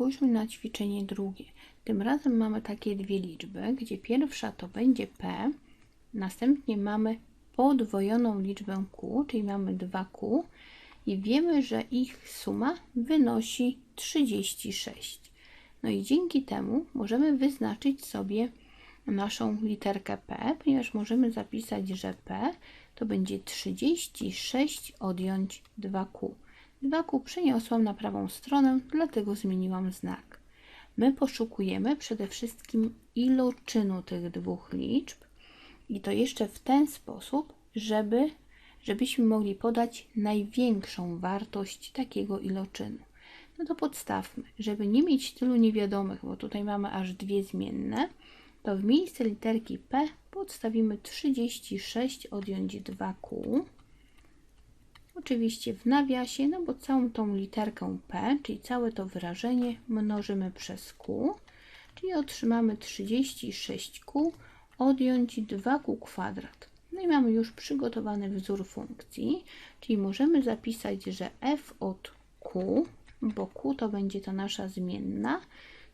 spójrzmy na ćwiczenie drugie. Tym razem mamy takie dwie liczby, gdzie pierwsza to będzie p, następnie mamy podwojoną liczbę q, czyli mamy 2q i wiemy, że ich suma wynosi 36. No i dzięki temu możemy wyznaczyć sobie naszą literkę P, ponieważ możemy zapisać, że P to będzie 36 odjąć 2Q. 2Q przeniosłam na prawą stronę, dlatego zmieniłam znak. My poszukujemy przede wszystkim iloczynu tych dwóch liczb i to jeszcze w ten sposób, żeby, żebyśmy mogli podać największą wartość takiego iloczynu. No to podstawmy, żeby nie mieć tylu niewiadomych, bo tutaj mamy aż dwie zmienne, to w miejsce literki P podstawimy 36 odjąć 2Q. Oczywiście w nawiasie, no bo całą tą literkę P, czyli całe to wyrażenie mnożymy przez Q, czyli otrzymamy 36Q odjąć 2Q kwadrat. No i mamy już przygotowany wzór funkcji, czyli możemy zapisać, że f od q, bo q to będzie ta nasza zmienna,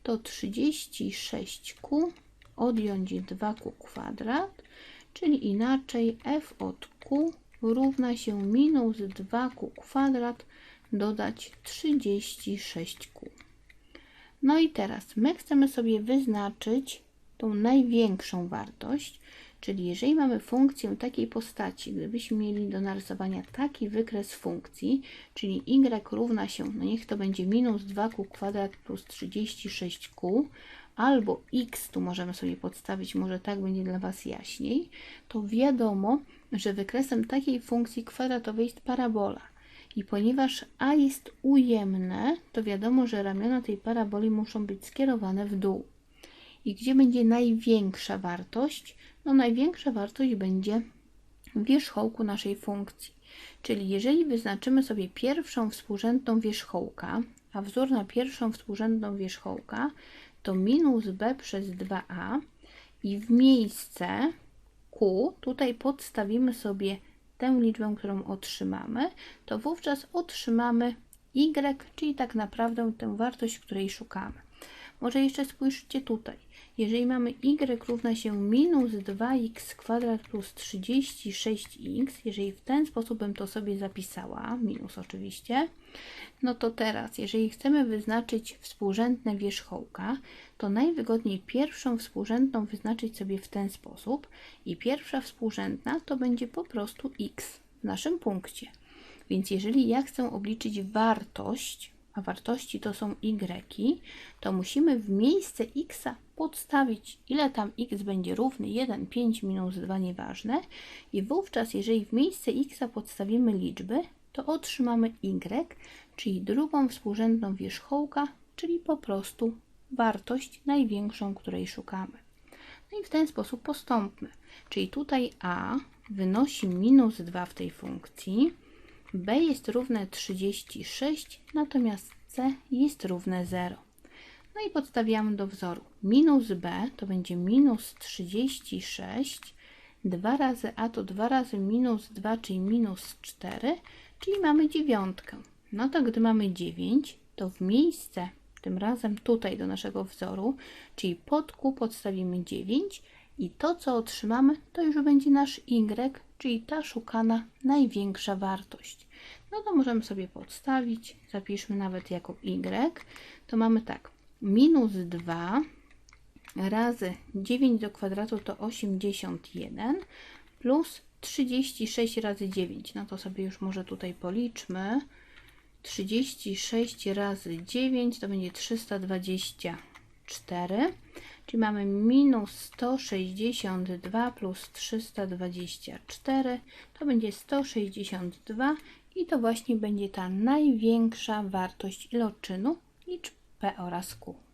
to 36q odjąć 2q kwadrat, czyli inaczej f od q równa się minus 2q kwadrat dodać 36q. No i teraz my chcemy sobie wyznaczyć tą największą wartość, czyli jeżeli mamy funkcję takiej postaci, gdybyśmy mieli do narysowania taki wykres funkcji, czyli y równa się, no niech to będzie minus 2q kwadrat plus 36q, albo x tu możemy sobie podstawić, może tak będzie dla Was jaśniej, to wiadomo, że wykresem takiej funkcji kwadratowej jest parabola. I ponieważ a jest ujemne, to wiadomo, że ramiona tej paraboli muszą być skierowane w dół. I gdzie będzie największa wartość? No największa wartość będzie w wierzchołku naszej funkcji. Czyli jeżeli wyznaczymy sobie pierwszą współrzędną wierzchołka, a wzór na pierwszą współrzędną wierzchołka to minus b przez 2a i w miejsce q tutaj podstawimy sobie tę liczbę, którą otrzymamy, to wówczas otrzymamy y, czyli tak naprawdę tę wartość, której szukamy. Może jeszcze spójrzcie tutaj. Jeżeli mamy y równa się minus 2x kwadrat plus 36x, jeżeli w ten sposób bym to sobie zapisała, minus oczywiście, no to teraz, jeżeli chcemy wyznaczyć współrzędne wierzchołka, to najwygodniej pierwszą współrzędną wyznaczyć sobie w ten sposób i pierwsza współrzędna to będzie po prostu x w naszym punkcie. Więc jeżeli ja chcę obliczyć wartość a wartości to są y, to musimy w miejsce x podstawić, ile tam x będzie równy 1, 5 minus 2, nieważne. I wówczas, jeżeli w miejsce x podstawimy liczby, to otrzymamy y, czyli drugą współrzędną wierzchołka, czyli po prostu wartość największą, której szukamy. No i w ten sposób postąpmy. Czyli tutaj a wynosi minus 2 w tej funkcji, b jest równe 36, natomiast c jest równe 0. No i podstawiamy do wzoru. Minus b to będzie minus 36, 2 razy a to 2 razy minus 2, czyli minus 4, czyli mamy dziewiątkę. No to gdy mamy 9, to w miejsce, tym razem tutaj do naszego wzoru, czyli pod q podstawimy 9 i to, co otrzymamy, to już będzie nasz y, czyli ta szukana największa wartość. No to możemy sobie podstawić, zapiszmy nawet jako y, to mamy tak, minus 2 razy 9 do kwadratu to 81 plus 36 razy 9, no to sobie już może tutaj policzmy, 36 razy 9 to będzie 324 Czyli mamy minus 162 plus 324, to będzie 162 i to właśnie będzie ta największa wartość iloczynu liczb P oraz Q.